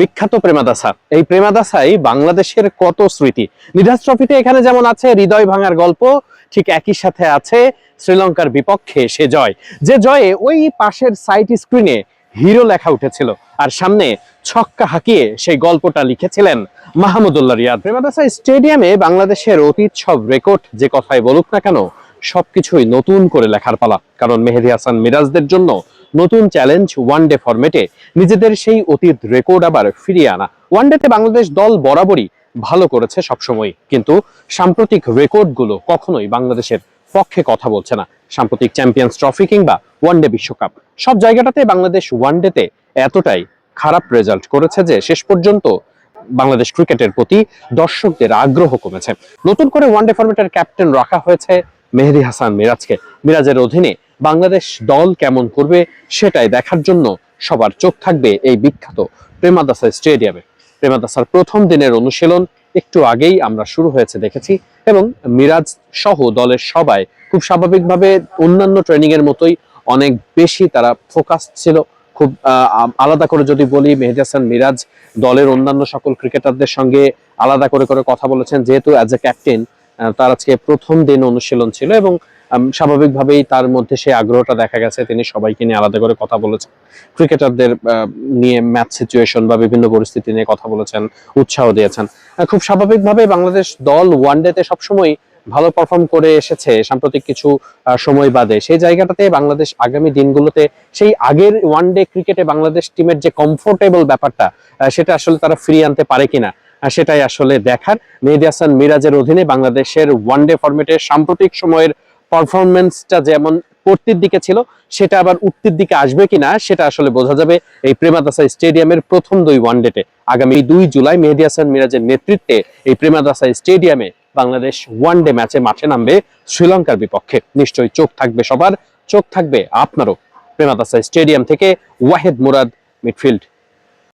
বিখ্যাত প্রেমাদাসা। এই প্রেমাদাসাই বাংলাদেশের কত স্মৃতি? নিধাস ট্রফিতে এখানে যেমন আছে হৃদয় ভাঙার গল্প, ঠিক একই সাথে আছে শ্রীলঙ্কার বিপক্ষে সে জয়। যে জয়ে ওই পাশের সাইট স্ক্রিনে হিরো লেখা উঠেছিল। আর সামনে ছক্কা হাঁকিয়ে সেই গল্পটা লিখেছিলেন মাহমুদুল্লাহ রিয়াদ। প্রেমাদাসা স্টেডিয়ামে বাংলাদেশের অতীত সব রেকর্ড যে কথাই বলুক না কেন সবকিছুই নতুন করে লেখার পালা। কারণ মেহেদি হাসান মিরাজদের জন্য নতুন চ্যালেঞ্জ ওয়ান ডে ফরম্যাটে নিজেদের সেই অতীত রেকর্ড আবার ফিরিয়ে আনা। ওয়ান ডেতে বাংলাদেশ দল বরাবরই ভালো করেছে সবসময় কিন্তু সাম্প্রতিক রেকর্ডগুলো কখনোই বাংলাদেশের পক্ষে কথা বলছে না। সাম্প্রতিক চ্যাম্পিয়ন্স ট্রফি কিংবা ওয়ানডে বিশ্বকাপ। সব জায়গাটাতে বাংলাদেশ ওয়ান ওয়ানডেতে এতটাই খারাপ রেজাল্ট করেছে যে শেষ পর্যন্ত বাংলাদেশ ক্রিকেটের প্রতি দর্শকদের আগ্রহ কমেছে। নতুন করে ওয়ানডে ফরম্যাটের ক্যাপ্টেন রাখা হয়েছে মেহেদি হাসান মিরাজকে। মিরাজের অধীনে বাংলাদেশ দল কেমন করবে সেটাই দেখার জন্য সবার চোখ থাকবে এই বিখ্যাত প্রেমাদাসা স্টেডিয়ামে। প্রেমাদাসার প্রথম দিনের অনুশীলন একটু আগেই আমরা শুরু হয়েছে দেখেছি এবং মিরাজ সহ দলের সবাই খুব স্বাভাবিকভাবে অন্যান্য ট্রেনিং এর মতোই অনেক বেশি তারা ফোকাস ছিল। খুব আলাদা করে যদি বলি মেহেদি হাসান মিরাজ দলের অন্যান্য সকল ক্রিকেটারদের সঙ্গে আলাদা করে করে কথা বলেছেন। যেহেতু অ্যাজ এ ক্যাপ্টেন তার আজকে প্রথম দিন অনুশীলন ছিল এবং স্বাভাবিকভাবেই তার মধ্যে সেই আগ্রহটা দেখা গেছে। তিনি সবাইকে নিয়ে আলাদা করে কথা বলেছেন। ক্রিকেটারদের নিয়ে ম্যাচ সিচুয়েশন বা বিভিন্ন পরিস্থিতি নিয়ে কথা বলেছেন, উৎসাহ দিয়েছেন। খুব স্বাভাবিকভাবে বাংলাদেশ দল ওয়ানডেতে সবসময় ভালো পারফর্ম করে এসেছে, সাম্প্রতিক কিছু সময় বাদে। সেই জায়গাটাতে বাংলাদেশ আগামী দিনগুলোতে সেই আগের ওয়ানডে ক্রিকেটে বাংলাদেশ টিমের যে কমফোর্টেবল ব্যাপারটা সেটা আসলে তারা ফিরিয়ে আনতে পারে কিনা সেটাই আসলে দেখার। মেহেদি হাসান মিরাজের অধীনে বাংলাদেশের ওয়ানডে ফরম্যাটের সাম্প্রতিক সময়ের পারফরমেন্সটা যেমন পড়তির দিকে ছিল, সেটা আবার উঠতির দিকে আসবে কিনা সেটা আসলে বোঝা যাবে এই প্রেমাদাসা স্টেডিয়ামের প্রথম দুই ওয়ানডেতে আগামী দুই জুলাই মেহেদি হাসান মিরাজের নেতৃত্বে এই প্রেমাদাসা স্টেডিয়ামে বাংলাদেশ ওয়ানডে ম্যাচে মাঠে নামবে শ্রীলঙ্কার বিপক্ষে। নিশ্চয়ই চোখ থাকবে সবার, চোখ থাকবে আপনারও। প্রেমাদাসা স্টেডিয়াম থেকে ওয়াহেদ মুরাদ মিডফিল্ড